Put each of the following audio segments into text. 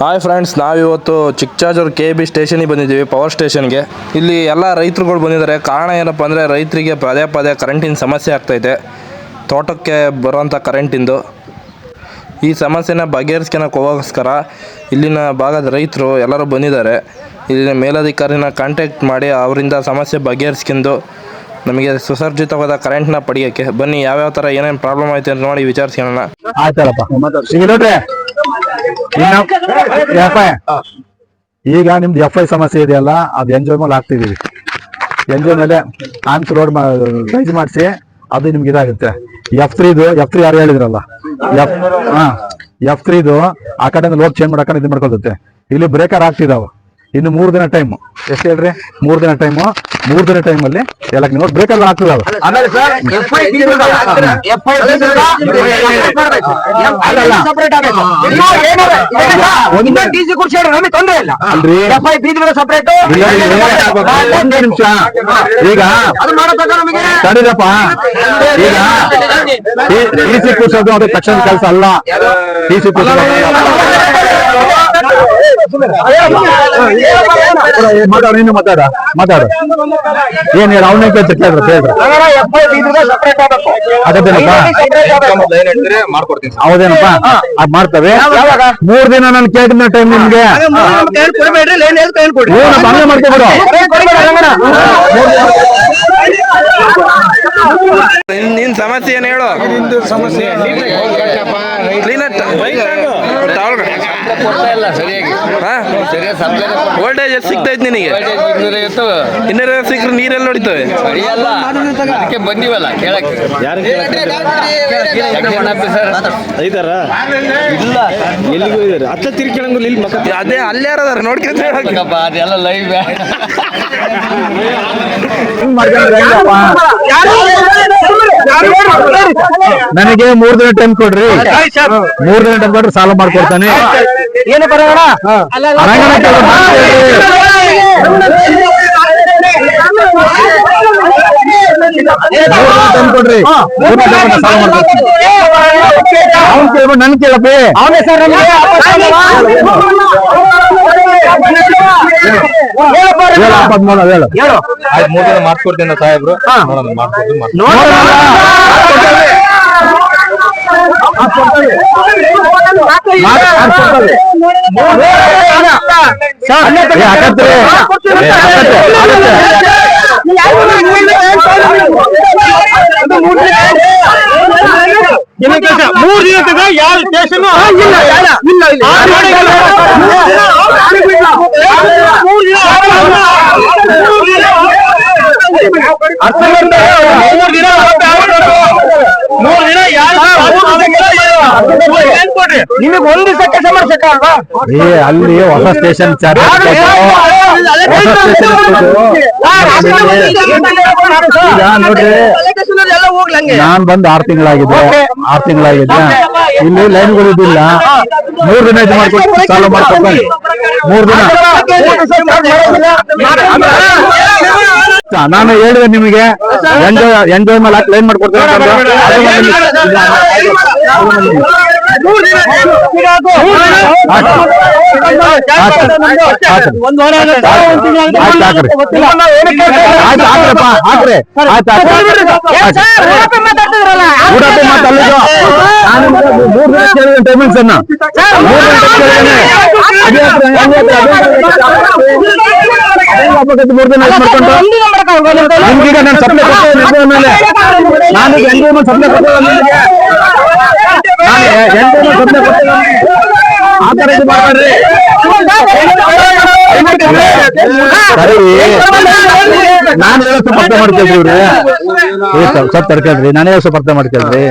Hi friends ನಾವಿವತ್ತು ಚಿಕ್ಕಚಾಜೂರು K B ಸ್ಟೇಷನಿಗೆ ಬಂದಿದ್ದೀವಿ power ಸ್ಟೇಷನ್ಗೆ ಇಲ್ಲಿ ಎಲ್ಲ ರೈತರುಗಳು ಬಂದಿದ್ದಾರೆ. ಕಾರಣ ಏನಪ್ಪ ಅಂದರೆ ರೈತರಿಗೆ ಪದೇ ಪದೇ ಕರೆಂಟಿನ ಸಮಸ್ಯೆ ಆಗ್ತೈತೆ ತೋಟಕ್ಕೆ ಬರೋಂಥ ಕರೆಂಟಿಂದು ಈ ಸಮಸ್ಯೆನ ಬಗೆಹರಿಸ್ಕೊಳಕ್ಕೋಸ್ಕರ ಇಲ್ಲಿನ ಭಾಗದ ರೈತರು ಎಲ್ಲರೂ ಬಂದಿದ್ದಾರೆ. ಇಲ್ಲಿನ ಮೇಲಧಿಕಾರಿನ ಕಾಂಟ್ಯಾಕ್ಟ್ ಮಾಡಿ ಅವರಿಂದ ಸಮಸ್ಯೆ ಬಗೆಹರಿಸ್ಕೊಂಡು ನಮಗೆ ಸುಸರ್ಜಿತವಾದ ಕರೆಂಟ್ನ ಪಡೆಯೋಕ್ಕೆ ಬನ್ನಿ. ಯಾವ್ಯಾವ ಥರ ಏನೇನು ಪ್ರಾಬ್ಲಮ್ ಐತೆ ಅಂತ ನೋಡಿ ವಿಚಾರಿಸ್ಕೊಳ್ಳೋಣ ಆಯ್ತಲ್ಲಪ್ಪ ಈಗ ನಿಮ್ದು ಎಫ್ ಐ ಸಮಸ್ಯೆ ಇದೆಯಲ್ಲ, ಅದು ಎಂಜಾಯ್ ಮೇಲೆ ಹಾಕ್ತಿದೀವಿ ಎಂಜಾಯ್ ಮೇಲೆ ಆನ್ಸ್ ರೋಡ್ ರೈಸ್ ಮಾಡಿಸಿ, ಅದು ನಿಮ್ಗೆ ಇದಾಗುತ್ತೆ. ಎಫ್ ತ್ರೀದು ಎಫ್ ತ್ರೀ ಯಾರು ಹೇಳಿದ್ರಲ್ಲ? ಎಫ್ ಹಾ ಎಫ್ ತ್ರೀದು ಆ ಕಡೆಯಿಂದ ಲೋಡ್ ಚೇಂಜ್ ಮಾಡಕ್ಕೆ ಇದು ಮಾಡ್ಕೊಳುತ್ತೆ. ಇಲ್ಲಿ ಬ್ರೇಕರ್ ಆಗ್ತಿದಾವ. ಇನ್ನು ಮೂರು ದಿನ ಟೈಮ್ ಎಷ್ಟು ಹೇಳ್ರಿ ಮೂರ್ ದಿನ ಟೈಮು ಮೂರ್ ದಿನ ಟೈಮ್ ಅಲ್ಲಿ ಎಲ್ಲ ನೀವು ಬ್ರೇಕರ್ ಹಾಕ್ತದ ಆಮೇಲೆ sir F I F I separate ಆಗಬೇಕು ಟಿ ಸಿ ಕುರ್ಸಿ ನಮಗೆ ತೊಂದರೆ ಇಲ್ಲ ಅಲ್ರಿ ನಿಮಿಷ ಈಗ ಅದು ಮಾಡೋ ಪ್ರಕಾರ ನಮಗೆ ತಡೀರಪ್ಪ ಈಗ ಟಿ ಸಿ ಕೂರ್ಸೋದು ಅದು ತಕ್ಷಣ ಕೆಲಸ ಅಲ್ಲ ಟಿ ಸಿ ಕೂರ್ಸೋದು ಮಾತಾಡ ನೀನು ಮಾತಾಡ ಮಾತಾಡ ಏನ್ ಹೇಳ. ಅವನೇ ಕೇಳ್ತ ಕೇಳ್ರ ಕೇಳ್ರ ಅದೇನಪ್ಪ ಹೌದೇನಪ್ಪ ಅದ್ ಮಾಡ್ತವೆ ಮೂರ್ ದಿನ ನಾನು ಕೇಳಿದ ಟೈಮ್ ನಿಮ್ಗೆ ಲೈನ್ ಎಲ್ಲಿ ಕೈ ಕೊಡ್ರಿ ಏನಪ್ಪ ಹಂಗೆ ಹೇಳು ಕ್ಲೀನಟ್ ವೋಲ್ಟೇಜ್ ಎಷ್ಟು ಸಿಗ್ತೈತೆ ನಿನಗೆ? ಇನ್ನೂರ ಸಿಕ್ಕರೆ ನೀರೆಲ್ಲ ಸರಿಯಲ್ಲ. ಅದಕ್ಕೆ ಬಂದಿವಲ್ಲ ಕೇಳಕ್ಕೆ. ಐದಾರ? ಇಲ್ಲ. ಎಲ್ಲಿಗೂ ಇದಾರೆ ಅತ್ತ ತಿರ್ಕಿಳಂಗಿಲ್ಲ ಇಲ್ಲಿ ಮಕ್ಕ ಅದೇ ಅಲ್ಲೇ ಯಾರದಾರ ನೋಡ್ಕೊಂತ ಹೇಳಕ್ಕೆ. ಅದೆಲ್ಲ ಲೈವ್ ಮಾಡ್ಕೊಂಡ್ರೆ ಹೆಂಗಪ್ಪ? ನನಗೆ ಮೂರ್ ದಿನ ಟೈಮ್ ಕೊಡ್ರಿ. ಮೂರ್ ದಿನ ಟೈಮ್ ಕೊಡ್ರಿ ಸಾಲ ಮಾಡ್ಕೊಡ್ತಾನೆ. ಏನು ಬರೋಣ? ಅರಂಗನ ಕೆಲ್ಸ ಮಾಡ್ತೀವಿ. ಮೂರ್ ದಿನ ಟೈಮ್ ಕೊಡ್ರಿ ಮೂರ್ ದಿನ time ಕೊಟ್ರೆ ಸಾಲ ಮಾಡ್ಕೊಡ್ತಾನೆ ಅವ್ನ್ ಕೇಳ್ಬಿಟ್ಟು ನನ್ ಕೇಳಪ್ಪಿ ಅವನೇ ಸರ್ ಮಾಡ್ಕೊಡ್ತೀನಿ ಸಾಹೇಬ್ರು ಮಾಡ್ಕೊಡ್ತೀನಿ ಏ, ಆಗತ್ತೆ. ಏ, ಆಗತ್ತೆ, ಆಗತ್ತೆ. ಮೂರು ದಿನದ ಯಾವ ಸ್ಟೇಷನ್ ಇಲ್ಲ ಇಲ್ಲ ಇಲ್ಲ ಮೂರು ದಿನ ಮೂರು ದಿನ. ನಿಮಗೆ ಒಂದು ಅಲ್ವಾ ಏ ಅಲ್ಲಿ ಹೊಸ ಸ್ಟೇಷನ್ ಚಾರ್ಜ್ ನೋಡ್ರಿ ನಾನ್ ಬಂದ್ ಆರ್ ತಿಂಗಳಾಗಿದೆ ಆರ್ ತಿಂಗಳಾಗಿದೆ ಇಲ್ಲಿ ಲೈನ್ಗಳು ಇದಿಲ್ಲ ಮೂರ್ ದಿನ. ಇದು ಮಾಡ್ಕೊಂಡು ಸಾಲ ಮಾಡ್ಕೊಂಡು ಮೂರ್ ದಿನ. ನಾನು ಹೇಳಿದೆ ನಿಮಗೆ ಎಂಜಾಯ್ ಎಂಜಾಯ್ ಮೇಲೆ ಲೈನ್ ಮಾಡ್ಕೊಡ್ತೇನೆ ಮೂರ್ ದಿನ ಕೇಳಿದ ಟೈಮಿಂಗ್ಸ್ ಅನ್ನ ಮೂರ್ ದಿನ ನಿಮ್ಗೀಗ ನಾನು ಸಪ್ಲೈ ಮೇಲೆ ನಾನು ಎಂಟು ಸಪ್ಲೈ ಕೊಟ್ಟೆ ನಿಮಗೆ. ನಾನು ಎಂಟು ಸಪ್ಲೈ ಕೊಟ್ಟೆ ಆ ತರ ಇದು ಮಾಡ್ಬೇಡ್ರಿ ನಾನು ಹೇಳೋ ಸ್ವಲ್ಪ ಅರ್ಥ ಮಾಡ್ಕೊಳ್ರಿ ಇವ್ರೆ. ಏ, ಸ್ವಲ್ಪ ಸ್ವಲ್ಪ ತಡ್ಕೊಳ್ರಿ ನಾನೇ ಸ್ವಲ್ಪ ಅರ್ಥ ಮಾಡ್ಕೊಳ್ರಿ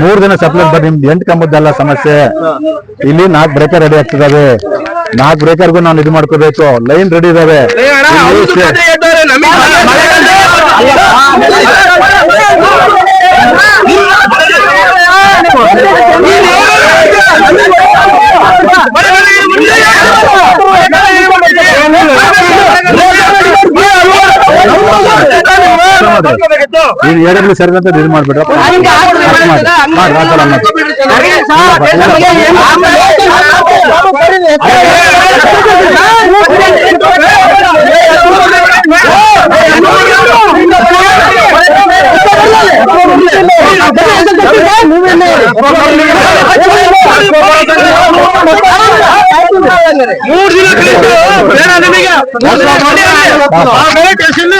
ಮೂರ್ ದಿನ ಸಪ್ಲೈ ಬರ್ರಿ ನಿಮ್ದು ಎಂಟು ಕಂಬದ್ದಲ್ಲ ಸಮಸ್ಯೆ. ಇಲ್ಲಿ ನಾಲ್ಕು ಬ್ರೇಕರ್ ರೆಡಿ ಆಗ್ತಿದಾವೆ ನಾಲ್ಕು ಬ್ರೇಕರ್ಗೂ ನಾನು ಇದು ಮಾಡ್ಕೋಬೇಕು ಲೈನ್ ರೆಡಿ ಇದಾವೆ ನೀನ್ ಹೇಳಿದ್ಲು ಸರಿ ಅಂತ ಇದು ಮಾಡ್ಬಿಡ್ರಪ್ಪ ಹಂಗೆ ಆಗ್ಬಿಡ್ರಿ. ಮಾಡಿ ಮಾಡಿ ಆ ಥರ ಮಾಡಿ. ಮೂರ್ ದಿನ ಕಳಿತು ಬೇಡ ನಿಮಗೆ ಆಮೇಲೆ ಟೆನ್ಷನ್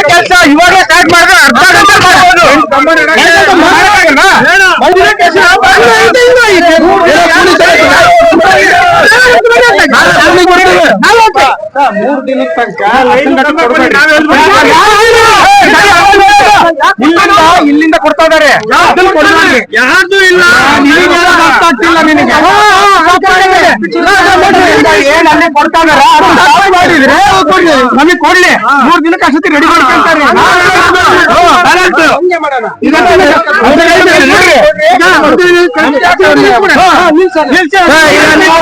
ಕೆಲಸ ಇವಾಗ ಸ್ಟಾರ್ಟ್ ಮಾಡಿದ್ರೆ ಅರ್ಧ ಗಂಟೆ ಮೂರು ದಿನಕ್ಕೆ ಇಲ್ಲಿಂದ ಕೊಡ್ತಾ ಇದಾರೆ ಯಾರ್ದು ಇಲ್ಲ ನಿನಗೆ ಏನ್ ಅಲ್ಲಿ ಕೊಡ್ತಾ ಇದಾರೆ ಮಾಡಿದ್ರೆ ನಮಗೆ ಕೊಡ್ಲಿ ಮೂರ್ ದಿನಕ್ಕೆ ಅಷ್ಟೊತ್ತಿ ರೆಡಿ ಮಾಡ್ಕೊಂತಾರೆ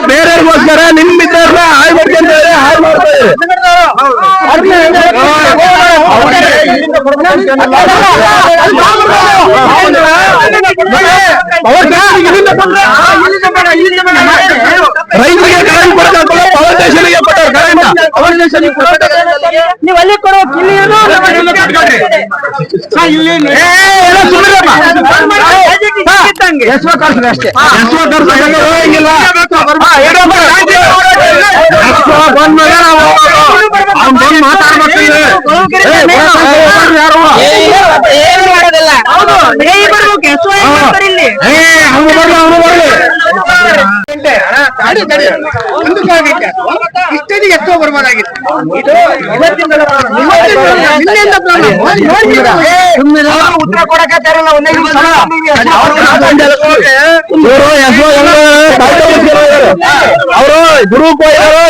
ಬೇರೆಯವ್ರಿಗೋಸ್ಕರ ನಿಮ್ ಮಿತ್ರರನ್ನ ಹಾಳು ಮಾಡ್ಕೊಂತಾರೆ ಹಾಳು ಮಾಡ್ತಾರೆ ರೈತರಿಗೆ ಕರೆಂಟ್ ಕೊಡ್ತಾರೆ ಪವರ್ ಸ್ಟೇಷನ್ಗೆ ಕೊಟ್ಟಾರೆ ಕರೆಂಟ್ ಪವರ್ ಸ್ಟೇಷನ್ಗೆ ನೀವು ಅಲ್ಲಿ ಕೊಡೋ ಇಲ್ಲಿ ಎಸ್ವ ಕಳ್ಸಿದ್ರೆ ಅಷ್ಟೇ ಎಸ್ವ ಕಳ್ಸಿದ್ರೆ ಹೋಗಿಲ್ಲ ಬಂದ್ಮೇಲೆ ನಾವು ಇಷ್ಟೊಂದಿಗೆ ಎಷ್ಟೋ ಬರ್ಬೋದಾಗಿತ್ತು. ಉತ್ತರ ಕೊಡಕ್ಕೆ ಒಂದೇ ಅವರು ಗುರು ಹೋಗಿದಾರೋ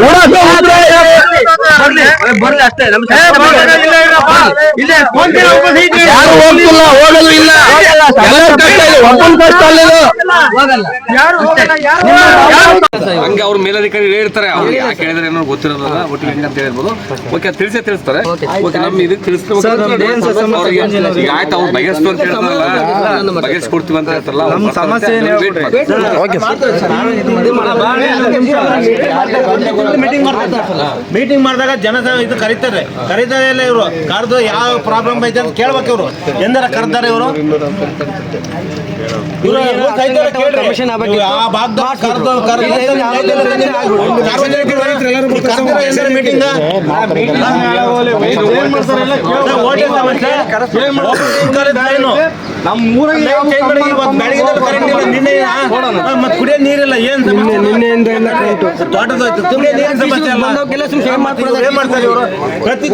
ಓಡಾಟ ಯಾರು ಹೋಗ್ತಿಲ್ಲ ಹೋಗಲು ಇಲ್ಲ. ಎಲ್ಲರ ಕಷ್ಟ ಇದೆ ಒಬ್ಬನ ಕಷ್ಟ ಅಲ್ಲಿದು ಹಂಗೆ ಅವ್ರ ಮೇಲಧಿಕಾರಿ ಹೇಳ್ತಾರೆ ಅವ್ರು ಯಾಕೆ ಹೇಳಿದ್ರೆ ಏನೋ ಗೊತ್ತಿರೋದಲ್ಲ ಒಟ್ಟು ಹೆಂಗೆ ಅಂತ ಹೇಳ್ಬೋದು. ಓಕೆ ತಿಳಿಸೇ ತಿಳಿಸ್ತಾರೆ. ಓಕೆ ನಮ್ಮ ಇದಕ್ಕೆ ತಿಳಿಸ್ಬೇಕು ಆಯ್ತು ಅವ್ರು ಬಗೆಹರಿಸ್ತು ಅಂತ ಹೇಳ್ತಾರಲ್ಲ ಬಗೆಹರಿಸ್ಕೊಡ್ತೀವಿ ಅಂತ ಹೇಳ್ತಾರಲ್ಲ ನಮ್ಮ ಸಮಸ್ಯೆ ಓಕೆ ಮೀಟಿಂಗ್ ಮಾಡಿದಾಗ ಜನ ಇದು ಕರೀತಾರೆ ಕರೀತಾರೆ ಇಲ್ಲ ಇವರು ಕರೆದು ಯಾವ ಪ್ರಾಬ್ಲಮ್ ಐತೆ ಅಂತ ಕೇಳ್ಬೇಕು ಇವರು ಎಂದರ ಕರ್ತಾರೆ ಇವರು ಆ ಭಾಗದಾಗ ಕರೆದು ಮೀಟಿಂಗ್ ನಮ್ಮ ಊರಿಗೆ ಬೆಳಗ್ಗೆ ಕರೆಂಟ್ ಇಲ್ಲ. ನಿನ್ನೆ ಮತ್ತೆ ಕುಡಿಯೋ ನೀರಿಲ್ಲ ಏನ್ ನಿನ್ನೆಯಿಂದ ಇಲ್ಲ ತೋಟದ ಕುಡಿಯೋ ನೀರಿನ ಸಮಸ್ಯೆ ಏನ್ ಮಾಡ್ತಾರೆ ಇವರು? ಪ್ರತಿ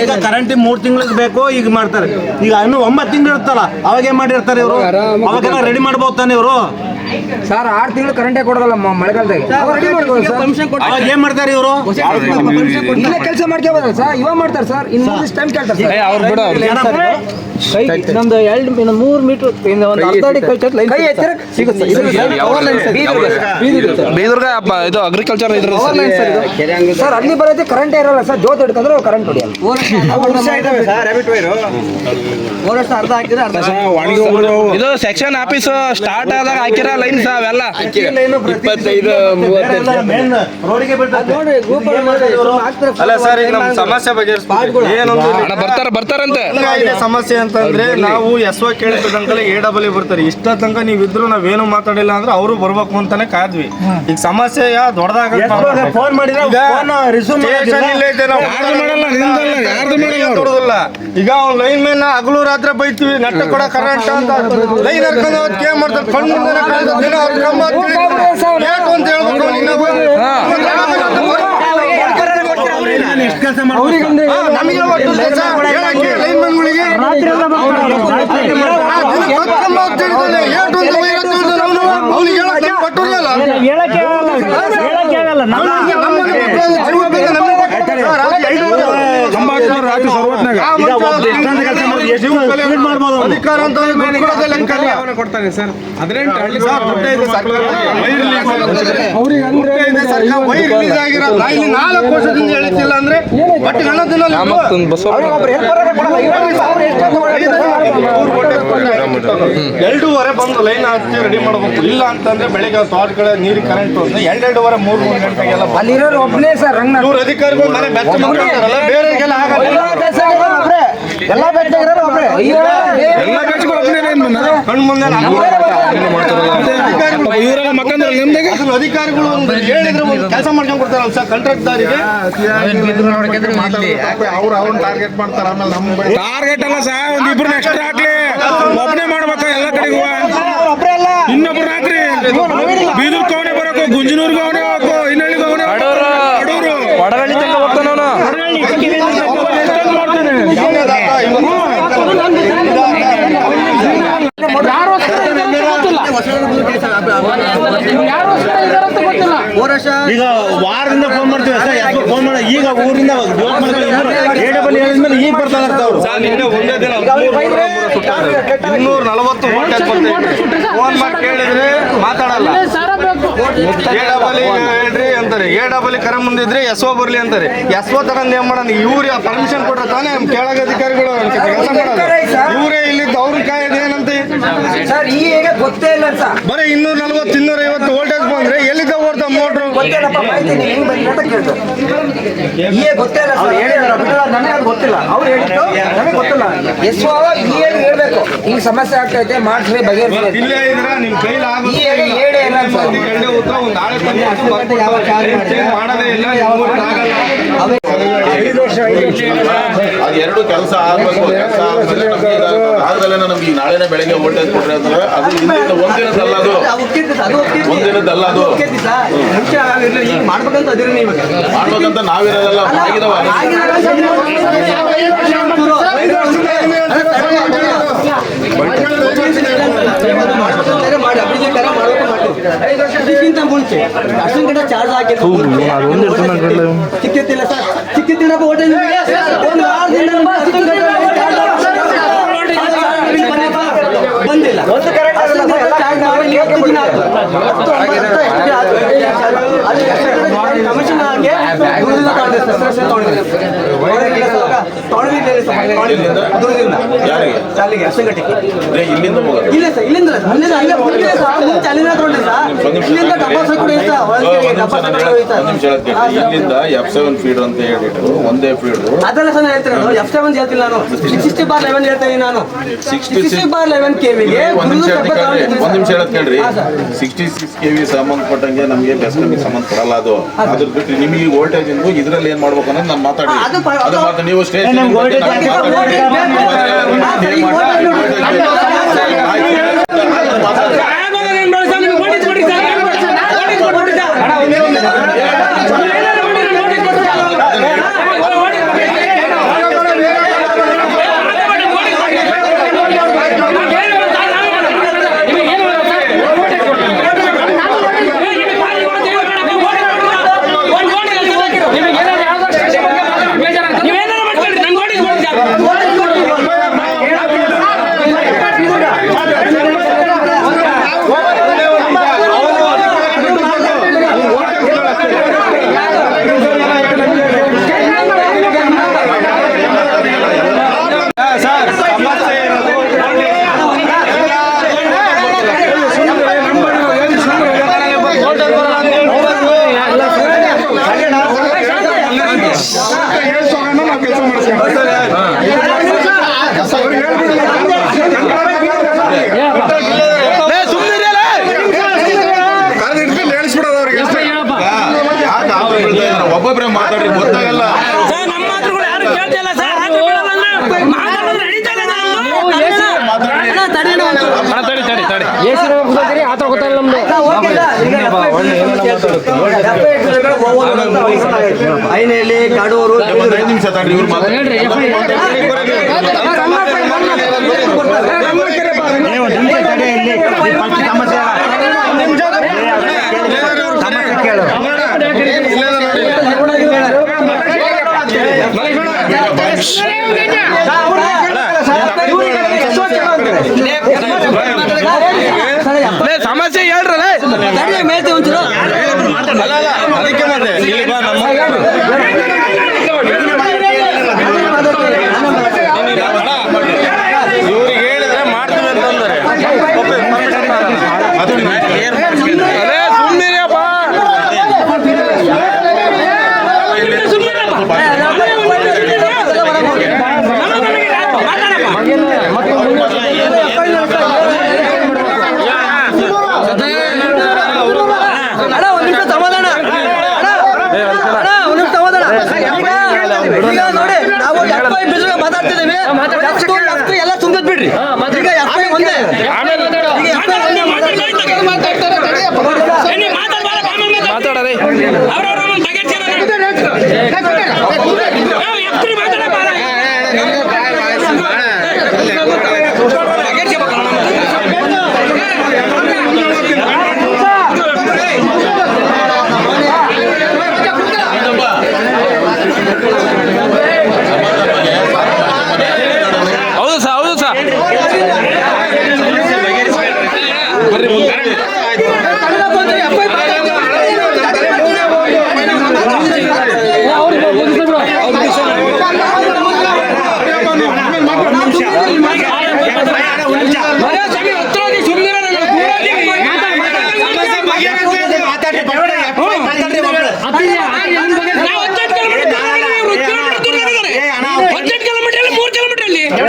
ಈಗ ಕರೆಂಟ್ ಮೂರ್ ತಿಂಗಳಿಗೆ ಬೇಕು ಈಗ ಮಾಡ್ತಾರೆ. ಈಗ ಇನ್ನು ಒಂಬತ್ತು ತಿಂಗಳು ಇರುತ್ತಲ್ಲ ಅವಾಗ ಏನ್ ಮಾಡಿರ್ತಾರೆ ಇವರು? ಅವಾಗೆಲ್ಲ ರೆಡಿ ಮಾಡ್ಬೋದು ತಾನೆ ಇವರು? ಸರ್ ಆರ್ ತಿಂಗಳು ಕರೆಂಟೇ ಕೊಡೋದಲ್ಲ ಮಳೆಗಾಲದಾಗ. ಅವಾಗ ಏನ್ ಮಾಡ್ತಾರೆ ಇವರು? ಇಲ್ಲೇ ಕೆಲಸ ಮಾಡ್ಕೋಬೋದಲ್ಲ ಸರ್? ಇವಾಗ ಮಾಡ್ತಾರೆ ಸರ್. ಇನ್ನು ಟೈಮ್ ಕೇಳ್ತಾರೆ ಸರ್. ಅವ್ರು ಬಿಡು ನಮ್ದು ಎರಡು ಇನ್ನು ಮೂರು ಮೀಟರ್ ಒಂದು ಅರ್ಧ ಅಡಿ ಕೈ ಲೈನ್ ಕೈ ಎತ್ತರ ಸಿಗುತ್ತೆ. ಬೀದರ್ಗ? ಇದು ಅಗ್ರಿಕಲ್ಚರ್ ಇದ್ರ ಸರ್. ಅಲ್ಲಿ ಬರೋದು ಕರೆಂಟ್ ಇರಲ್ಲ ಸರ್. ಜೋತ್ ಹಿಡ್ಕೊಂಡ್ರೆ ಕರೆಂಟ್ ಹೊಡಿಯಲ್ಲ. ಇದು ಸೆಕ್ಷನ್ ಆಫೀಸ್ ಸ್ಟಾರ್ಟ್ ಆದಾಗ ಹಾಕಿರ ಅವೆಲ್ಲ. ನೋಡ್ರಿ ಗ್ರೂಪ್ ಹಾಕ್ತಾರೆ ಅಲ್ಲ ಸರ್ ಈಗ ನಮ್ಮ ಸಮಸ್ಯೆ ಬಗ್ಗೆ ಬರ್ತಾರೆ ಅಣ್ಣ ಬರ್ತಾರ ಬರ್ತಾರಂತೆ. ಸಮಸ್ಯೆ ಅಂತಂದ್ರೆ ನಾವು ಎಸ್ ಒ ಕೇಳಿದ ತನಕ ಎ ಡಬಲ್ ಬರ್ತಾರೆ. ಇಷ್ಟ ತನಕ ನೀವು ಇದ್ರು ನಾವೇನು ಮಾತಾಡಿಲ್ಲ ಅಂದ್ರೆ ಅವರು ಬರ್ಬೇಕು ಅಂತಾನೆ ಕಾದ್ವಿ. ಈಗ ಸಮಸ್ಯೆ ದೊಡ್ಡದಾಗ ಫೋನ್ ಮಾಡಿದ್ರೆ ಈಗ ಅವ್ನ್ ಲೈನ್ ಮೇನ್ ಹಗಲು ರಾತ್ರಿ ಬೈತೀವಿ. ನಟ್ಟ ಕೊಡ ಕರೆಂಟ್ ಅಂತ. ಲೈನ್ ಹರ್ಕೊಂಡು ಮಾಡ್ತಾರೆ? ಕಣ್ಣು ಮುಂದೆ ಕಾಣ್ತದೆ, ದಿನ ಅವ್ರ ಕಂಬ ಹತ್ತಿ ಬೇಕು ಅಂತ ಹೇಳ್ಬೇಕು ಇನ್ನೊಬ್ಬ. ನಮಗೆ ಅಧಿಕಾರ ಅಂತ. ಕೊಡ್ತಾನೆ ಸರ್. ಹದಿನೆಂಟು ಹಳ್ಳಿ ರಿಲೀಸ್ ಇಲ್ಲಿ ನಾಲ್ಕು ವರ್ಷದಿಂದ ಹೇಳ್ತಿಲ್ಲ ಅಂದ್ರೆ ಬಟ್ ನನ್ನ ದಿನಲ್ಲಿ ಎರಡೂವರೆ ಬಂದು ಲೈನ್ ಹಚ್ಚಿ ರೆಡಿ ಮಾಡಬೇಕು. ಇಲ್ಲ ಅಂತಂದ್ರೆ ಬೆಳಿಗ್ಗೆ ತೋಟ ಕಡೆ ನೀರು ಕರೆಂಟ್ ಅಂದ್ರೆ ಎರಡೆರಡುವರೆ ಮೂರು ಮೂರು ಗಂಟೆಗೆಲ್ಲ ಅಲ್ಲಿರೋರು ಒಬ್ಬನೇ ಸರ್ ಇವ್ರ ಅಧಿಕಾರಿಗಳು ಮನೆ ಬೆಚ್ಚ ಮಾಡ್ತಾರಲ್ಲ ಆಗಲ್ಲ. ಎಲ್ಲ ಬೆಟ್ಟಗಿರೋರು ಒಬ್ರೇ. ಎಲ್ಲ ಬೆಚ್ಚಗಳು ಒಬ್ಬನೇ ಕಣ್ಣು ಮುಂದೆ ನಮ್ಮ ಇವರೆಲ್ಲ ಮಕ್ಕಂದ್ರ ನಿಮ್ದಾಗ? ಅದನ್ನ ಅಧಿಕಾರಿಗಳು ಒಂದು ಹೇಳಿದ್ರೆ ಒಂದು ಕೆಲಸ ಮಾಡ್ಕೊಂಡ್ ಕೊಡ್ತಾರಲ್ಲ ಸರ್ ಕಾಂಟ್ರಾಕ್ಟ್ದಾರಿಗೆ ಅವ್ರು ಅವ್ರನ್ನ ಟಾರ್ಗೆಟ್ ಮಾಡ್ತಾರೆ ಆಮೇಲೆ ನಮ್ಮ ಟಾರ್ಗೆಟ್ ಅಲ್ಲ ಸರ್ ಒಂದ್ ಇಬ್ರು ಎಕ್ಸ್ಟ್ರಾ ಹಾಕ್ಲಿ ಒಬ್ಬನೇ ಮಾಡ್ಬೇಕು ಎಲ್ಲ ಕಡೆಗೂ ಇನ್ನೊಬ್ರು ಹಾಕ್ರಿ ಬೀದರ್ಗೆ ಅವನೇ ಬರಬೇಕು ಗುಂಜನೂರ್ಗೆ ಅವನೇ ಹೋಗ್ಬೇಕು ಹಿನ್ನಳ್ಳಿಗೆ ಅವನೇ ಅಡೂರು. ಅಡೂರು ಒಡಗಳ್ಳಿ ತನಕ ಹೋಗ್ತಾನೆ ಅವನು ಎಷ್ಟೊಂದು ಮಾಡ್ತಾನೆ ಈಗ ವಾರದಿಂದ ಫೋನ್ ಮಾಡ್ತೀವಿ ಸರ್ ಯಾಕೋ ಫೋನ್ ಮಾಡ. ಈಗ ಊರಿಂದ ಎ ಡಬಲ್ ಹೇಳಿದ್ಮೇಲೆ ಈಗ ಬರ್ತಾ ನಿನ್ನೆ ಒಂದೇ ದಿನ ಇನ್ನೂರ ನಲವತ್ತು ಫೋನ್ ಮಾಡಿ ಕೇಳಿದ್ರೆ ಮಾತಾಡಲ್ಲ. ಎ ಡಬಲ್ ಹೇಳ್ರಿ ಅಂತಾರೆ. ಎ ಡಬಲ್ ಕರೆ ಮುಂದಿದ್ರೆ ಎಸ್ ಓ ಬರ್ಲಿ ಅಂತಾರೆ. ಎಸ್ ಓ ತಗೊಂಡ್ ಏನ್ ಮಾಡೋಣ. ಇವ್ರ ಪರ್ಮಿಷನ್ ಕೊಟ್ರೆ ತಾನೇ ಕೆಳಗ ಅಧಿಕಾರಿಗಳು ಕೆಲಸ ಮಾಡೋದು. ಇವರೇ ಇಲ್ಲಿದ್ದು ಅವ್ರ ಕಾಯ್ದೆ. ಏನಂತ ಸರ್ ಈ ಈಗ ಗೊತ್ತೇ ಇಲ್ಲ ಸರ್ ಬರೀ ಇನ್ನೂರ ನಲ್ವತ್ತು ಇನ್ನೂರ ಐವತ್ತು ವೋಲ್ಟೇಜ್ ಬಂದ್ರೆ ಎಲ್ಲಿದ್ದ ಓಡ್ತಾವ ಮೋಟ್ರು ಗೊತ್ತಿಲ್ಲಪ್ಪ ಮಾಹಿತಿ ನೀವು ಹೆಂಗ್ ಬಂದ್ರಿ ಅಂತ ಕೇಳ್ತು ಈಗ ಗೊತ್ತೇ ಇಲ್ಲ ಸರ್ ಹೇಳಿದಾರ ನನಗೆ ಅದು ಗೊತ್ತಿಲ್ಲ. ಅವ್ರು ಹೇಳಿದ್ದು ನನಗೆ ಗೊತ್ತಿಲ್ಲ. ಎಸ್ ಈ ಹೇಳಿ ಹೇಳ್ಬೇಕು. ಹಿಂಗ್ ಸಮಸ್ಯೆ ಆಗ್ತೈತೆ ಮಾಡ್ಸ್ರಿ ಬಗೆಹರಿಸಿ ಇಲ್ಲೇ ಇದ್ರ ನಿಮ್ ಕೈಲಿ ಈ ಹೇಳಿ ಹೇಳಿ ಇಲ್ಲ ಸರ್ ಎರಡೇ ಉತ್ತರ ಒಂದು ಆಳೆ ತಂದು change ಮಾಡೋದೇ ಇಲ್ಲ ಇವ್ರು ಆಗಲ್ಲ. ಅದು ಎರಡು ಕೆಲಸ ಆಗ್ಬೇಕು ಕೆಲಸ ಆದ್ಮೇಲೆ. ಆದ್ಮೇಲೆ ನಮ್ಗೆ ನಾಳೆನೇ ಬೆಳಗ್ಗೆ ವೋಲ್ಟೇಜ್ ಕೊಟ್ರೆ ಅಂದ್ರೆ ಅದು ಹಿಂದಿನ ಒಂದಿನದಲ್ಲ ಅದು ಒಂದಿನದಲ್ಲ ಅದು ಮಾಡ್ಬೇಕಂತ ನಾವಿರೋದಲ್ಲ ಆಗಿದವ ಮಾಡಿ ಅಭಿವೃದ್ಧಿ ಕಾರ್ಯ ಮಾಡ್ಬೇಕು ಇದಕ್ಕಿಂತ ಮುಂಚೆ ಅಷ್ಟು ಕಡೆ ಚಾರ್ಜ್ ಹಾಕಿದ್ದು ಸಿಕ್ಕಿತ್ತಿಲ್ಲ ಸರ್ ಸಿಕ್ಕಿತ್ತಿಲ್ಲಪ್ಪ ಹೋಟೆಲ್ ಬಂದಿಲ್ಲ ಕಮಿಷನ್ ಆಗಿ ದೂರದಿಂದ ಇಲ್ಲಿಂದ ಇಲ್ಲ ಸರ್ ಇಲ್ಲಿಂದ ಅಲ್ಲಿಂದ ಅಲ್ಲೇ ಮುಂದೆ ಸರ್ ಮುಂಚೆ ಅಲ್ಲಿಂದ ತಗೊಂಡೆ ಸರ್ ಇಲ್ಲಿಂದ ಎಫ್ ಸೆವೆನ್ ಫೀಡ್ ಅಂತ ಹೇಳಿಟ್ಟು ಒಂದೇ ಫೀಡ್ ಅದೆಲ್ಲ ಸರ್ ಹೇಳ್ತೀನಿ ನಾನು ಎಫ್ ಸೆವೆನ್ ಹೇಳ್ತಿಲ್ಲ ನಾನು. ಸಿಕ್ಸ್ಟಿ ಬಾರ್ ಲೆವೆನ್ ಹೇಳ್ತೀನಿ ನಾನು. ಸಿಕ್ಸ್ಟಿ ಬಾರ್ ಲೆವೆನ್ ಕೆವಿಗೆ ಒಂದ್ ನಿಮಿಷ ಒಂದ್ ನಿಮಿಷ ಹೇಳೋದ್ ಕೇಳ್ರಿ. ಸಿಕ್ಸ್ಟಿ ಸಿಕ್ಸ್ ಕೆ ವಿ ಸಂಬಂಧಪಟ್ಟಂಗೆ ನಮಗೆ ಸಂಬಂಧ ಕೊಡಲ್ಲ ಅದು. ಅದ್ರ ಬಿಟ್ಟು ನಿಮಗೆ ವೋಲ್ಟೇಜ್ ಇಂದು ಇದ್ರಲ್ಲಿ ಏನ್ ಮಾಡ್ಬೇಕು ಅನ್ನೋದು ನಾನು ಮಾತಾಡಿ ಅದು ಮಾತ್ರ ನೀವು ಸ್ಟೇಜ್ போட்டு ಒಬ್ಬೊಬ್ಬರೇ ಮಾತಾಡ್ರಿ ಗೊತ್ತಾಗಲ್ಲ ಐನೇಲಿ ಕಡೂರು ಒಂದ್ ಐದು ನಿಮಿಷ ತಡ್ರಿ ಇವ್ರು ಮಾತಾಡಿ ಸಮಸ್ಯೆ শেষ ಮಾತಾಡ್ತಿದ್ದೀವಿ ಎಲ್ಲ ತುಂಬಿದ್ ಬಿಡ್ರಿ. ಈಗ ಒಂದೇ ಈಗ ಎಫ್ ಐ ಒಂದೇ ಮಾತಾಡರಿ ಹೌದು ಸರ್ ಹೌದು ಸರ್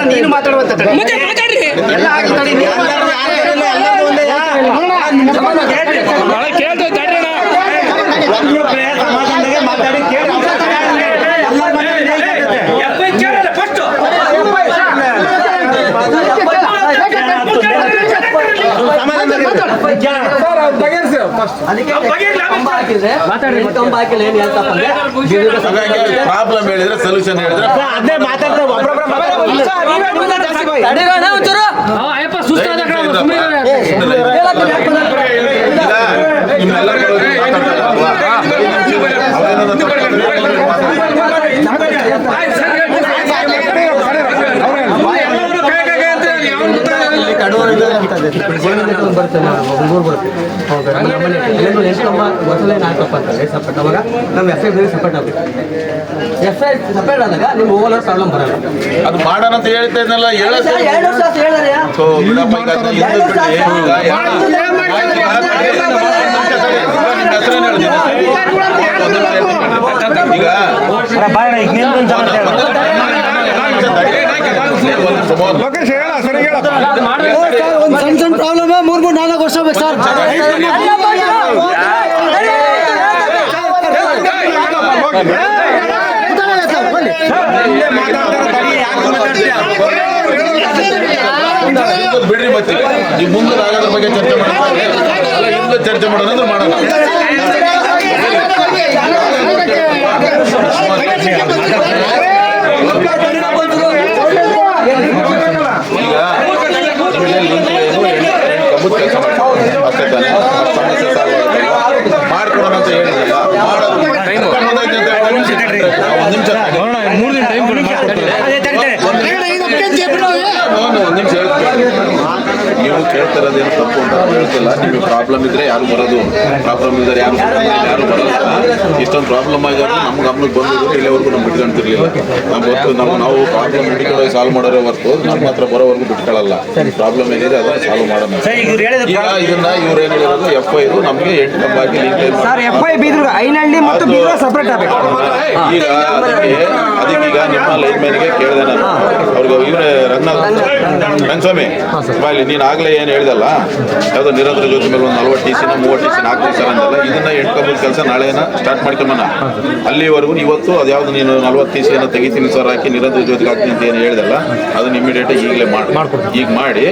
ನೀನು ಮಾತಾಡುವಂತ ನಾಳೆ ಕೇಳ್ತೇವೆ ತಡ್ರಿ ಅಣ್ಣ. ಮಾತಾಡಿ ಕೇಳಿ ಅದಕ್ಕೆ ಕಂಬ ಹಾಕಿದ್ರೆ ಎಂಟು ಕಂಬ ಹಾಕಿಲ್ಲ ಏನ್ ಹೇಳ್ತಪ್ಪ ಅಂದ್ರೆ ಗಿಡದ ಹಾಗಾಗಿ ಪ್ರಾಬ್ಲಮ್ ಹೇಳಿದ್ರೆ ಸೊಲ್ಯೂಷನ್ ಹೇಳಿದ್ರೆ ಅದೇ ಮಾತಾಡ್ತಾರೆ ಒಬ್ಬೊಬ್ಬರ ಸಪ್ರೇಟ್ ನಮ್ಮ ಆದಾಗ ಓವರ್ ಪ್ರಾಬ್ಲಮ್ ಬರಲ್ಲ ಅದು ಮಾಡೋಣ ಅಂತ ಹೇಳ್ತಾ ಇದ್ನಲ್ಲ ಸರ್, ಈಗ ಬಾಯ್. ಒಂದ್ ಸಣ್ಣ ಸಣ್ಣ ಪ್ರಾಬ್ಲಮ್ ಮೂರ್ ಮೂರ್ ನಾಲ್ಕು ವರ್ಷ ಬೇಕು ಸರ್ ಬಿಡ್ರಿ ಮತ್ತೆ ಈ ಮುಂದೆ ಆಗೋದ್ರ ಬಗ್ಗೆ ಚರ್ಚೆ ಮಾಡೋಣ ಅಲ್ಲ ಹಿಂದೆ ಚರ್ಚೆ ಮಾಡೋದಂದ್ರೆ ಮಾಡೋಣ Yeah. ತಪ್ಪು ಅಂತ ನಾನು ಹೇಳ್ತಿಲ್ಲ ನಿಮಗೆ ಪ್ರಾಬ್ಲಮ್ ಇದ್ರೆ ಯಾರು ಬರೋದು? ಪ್ರಾಬ್ಲಮ್ ಇದ್ರೆ ಯಾರು ಬರೋದು, ಯಾರು ಬರೋದಿಲ್ಲ ಇಷ್ಟೊಂದು ಪ್ರಾಬ್ಲಮ್ ಆಗಿದ್ರೆ ನಮ್ಮ ಗಮನಕ್ಕೆ ಬಂದಿದ್ರು ಇಲ್ಲಿವರೆಗೂ ನಮ್ಮ ಬಿಟ್ಕೊಂತಿರ್ಲಿಲ್ಲ ನಾವು ಗೊತ್ತು ನಾವು ನಾವು ಪ್ರಾಬ್ಲಮ್ ಮೆಡಿಕಲ್ ಸಾಲ್ವ್ ಮಾಡೋರೇ ಹೊರತು ನಮ್ಮ ಹತ್ರ ಬರೋವರೆಗೂ ಬಿಟ್ಕೊಳ್ಳಲ್ಲ ಪ್ರಾಬ್ಲಮ್ ಏನಿದೆ ಅದನ್ನ ಸಾಲ್ವ್ ಮಾಡೋಣ. ಈಗ ಇದನ್ನ ಇವ್ರು ಏನು ಹೇಳಿರೋದು? ಎಫ್ ಐ ನಮಗೆ ಎಂಟು ಕಂಬ ಹಾಕಿ ಸರ್ ಎಫ್ ಐ ಬೀದ್ರು ಐನಹಳ್ಳಿ ಮತ್ತು ಬೀದ್ರು ಸಪ್ರೇಟ್ ಆಗಬೇಕು. ಈಗ ಅದಕ್ಕೆ ಅದಕ್ಕೀಗ ನಿಮ್ಮ ಲೈನ್ ಮ್ಯಾನ್ಗೆ ಕೇಳಿದೆ ನಾನು. ಅವ್ರಿಗೆ ಇವರೇ ರಂಗ ರಂಗಸ್ವಾಮಿ ಬಾಯ್ಲಿ ನೀನು ಆಗ್ಲೇ ಏನು ಹೇಳ್ದಲ್ಲ? ಯಾವುದೋ ನಿರಂತರ ಜ್ಯೋತಿ ಮೇಲೆ ಒಂದು ನಲ್ವತ್ತು ಟಿ ಸಿನ ಮೂವತ್ತು ಟಿ ಸಿನ ಹಾಕ್ತೀವಿ ಸರ್ ಅಂದಲ್ಲ ಇದನ್ನ ಎಂಟು ಕಂಬದ ಕೆಲಸ ನಾಳೆನ ಸ್ಟಾರ್ಟ್ ಮಾಡ್ಕೊಂಬನ ಅಲ್ಲಿವರೆಗೂ ಇವತ್ತು ಅದು ಯಾವ್ದು ನೀನು ನಲ್ವತ್ತು ಟಿ ಸಿಯನ್ನು ತೆಗಿತೀನಿ ಸರ್ ಹಾಕಿ ನಿರಂತರ ಜೊತೆಗೆ ಹಾಕ್ತೀನಿ ಅಂತ ಏನು ಹೇಳಿದಲ್ಲ ಅದನ್ನ ಇಮಿಡಿಯೇಟ್ ಈಗಲೇ ಮಾಡಿ. ಈಗ ಮಾಡಿ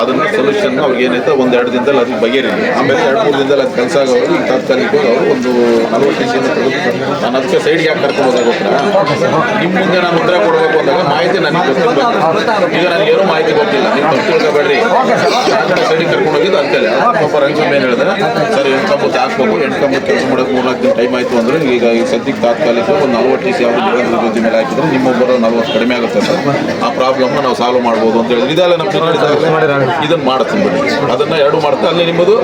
ಅದನ್ನ ಸೊಲ್ಯೂಷನ್ ಅವ್ರಿಗೆ ಏನೈತೆ ಒಂದು ಎರಡು ದಿನದಲ್ಲಿ ಅದಕ್ಕೆ ಬಗೆಹರಿಲಿ ಆಮೇಲೆ ಎರಡು ಮೂರು ದಿನದಲ್ಲಿ ಅದು ಕೆಲಸ ಆಗೋರು ಈಗ ತಾತ್ಕಾಲಿಕವಾಗಿ ಅವರು ಒಂದು ನಲ್ವತ್ತು ಟಿ ಸಿಯನ್ನು ತೆಗೆದು ನಾನು ಅದಕ್ಕೆ ಸೈಡ್ಗೆ ಯಾಕೆ ಕರ್ಕೊಬೋದಾಗುತ್ತೆ ನಿಮ್ಮ ಮುಂದೆ ನಾನು ಉತ್ತರ ಕೊಡಬೇಕು ಅಂದಾಗ ಮಾಹಿತಿ ನನಗೆ ಗೊತ್ತಿಲ್ಲ ಈಗ ನನಗೆ ಏನೂ ಮಾಹಿತಿ ಗೊತ್ತಿಲ್ಲ. ನೀವು ತಪ್ಪು ತಿಳ್ಕೊಬೇಡ್ರಿ ಸೈಡಿಗೆ ಕರ್ಕೊಂಡು ಹೋಗಿದ್ದು ಅಂತೇಳಿ ಪ್ರಾಪರ್ ರಂಗಸ್ವಾಮಿ ಏನು ಹೇಳಿದ್ರೆ ಸರ್ ಎಂಟು ಕಂಬಕ್ಕೆ ಹಾಕ್ಬೇಕು ಎಂಟು ಕಂಬಕ್ಕೆ ಕೆಲಸ ಮಾಡೋಕೆ ಮೂರ್ನಾಲ್ಕು ದಿನ ಟೈಮ್ ಆಯಿತು ಅಂದ್ರೆ ಈಗ ಈ ಸದ್ಯಕ್ಕೆ ತಾತ್ಕಾಲಿಕ ಒಂದು ನಲ್ವತ್ತು ಟಿ ಸಿ ಅವರು ಜ್ಯೋತಿ ಮೇಲೆ ಹಾಕಿದ್ರೆ ನಿಮ್ಮೊಬ್ಬರು ನಲ್ವತ್ತು ಕಡಿಮೆ ಆಗುತ್ತೆ ಸರ್. ಆ ಪ್ರಾಬ್ಲಮ್ನ ನಾವು ಸಾಲ್ವ್ ಮಾಡ್ಬೋದು ಅಂತ ಹೇಳಿದ್ರೆ. ಇದೆಲ್ಲ ನಮ್ಮ ಜೊತೆ ಇದನ್ನ ಮಾಡ್ತೀನಿ ಬಿಡಿ. ಅದನ್ನ ಎರಡು ಮಾಡ್ತಾ ಅಲ್ಲಿ ನಿಮ್ಮದು?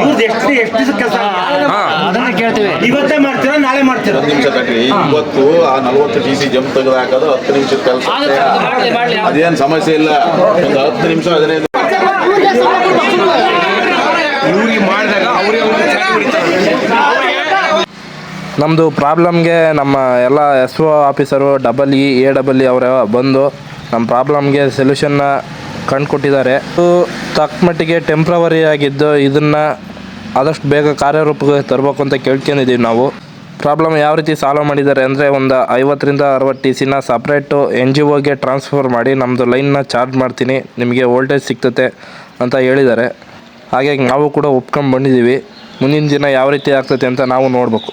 ಇವ್ರದ್ದು ಎಷ್ಟು ಎಷ್ಟು ದಿವಸ ಕೆಲಸ ಅದನ್ನ ಕೇಳ್ತೀವಿ. ಇವತ್ತೇ ಮಾಡ್ತೀರಾ ನಾಳೆ ಮಾಡ್ತೀರಾ? ಹತ್ತು ನಿಮಿಷ ಇವತ್ತು ಆ ನಲ್ವತ್ತು ಟಿ ಸಿ ಜಂಪ್ ತೆಗೆದು ಹಾಕೋದು ಹತ್ತು ನಿಮಿಷದ ಕೆಲಸ ಅದೇನು ಸಮಸ್ಯೆ ಇಲ್ಲ. ಒಂದು ನಿಮಿಷ ಹದಿನೈದು ನಮ್ಮದು ಪ್ರಾಬ್ಲಮ್ಗೆ ನಮ್ಮ ಎಲ್ಲ S O officer double E A double E ಅವರ ಬಂದು ನಮ್ಮ ಪ್ರಾಬ್ಲಮ್ಗೆ ಸೊಲ್ಯೂಷನ್ನ ಕಂಡುಕೊಟ್ಟಿದ್ದಾರೆ. ಇದು ತಕ್ಕ ಮಟ್ಟಿಗೆ ಟೆಂಪ್ರವರಿ ಆಗಿದ್ದು ಇದನ್ನು ಆದಷ್ಟು ಬೇಗ ಕಾರ್ಯರೂಪಕ್ಕೆ ತರಬೇಕು ಅಂತ ಕೇಳ್ಕೊಂಡಿದ್ದೀವಿ ನಾವು. ಪ್ರಾಬ್ಲಮ್ ಯಾವ ರೀತಿ ಸಾಲ್ವ್ ಮಾಡಿದ್ದಾರೆ ಅಂದರೆ ಒಂದು ಐವತ್ತರಿಂದ ಅರವತ್ತು ಟಿ ಸಿನ ಸಪ್ರೇಟು ಎನ್ ಜಿ ಒಗೆ ಟ್ರಾನ್ಸ್ಫರ್ ಮಾಡಿ ನಮ್ಮದು ಲೈನ್ನ ಚಾರ್ಜ್ ಮಾಡ್ತೀನಿ. ನಿಮಗೆ ವೋಲ್ಟೇಜ್ ಸಿಗ್ತತೆ ಅಂತ ಹೇಳಿದ್ದಾರೆ. ಹಾಗಾಗಿ ನಾವು ಕೂಡ ಒಪ್ಕೊಂಡು ಬಂದಿದ್ದೀವಿ. ಮುಂದಿನ ದಿನ ಯಾವ ರೀತಿ ಆಗ್ತದೆ ಅಂತ ನಾವು ನೋಡಬೇಕು.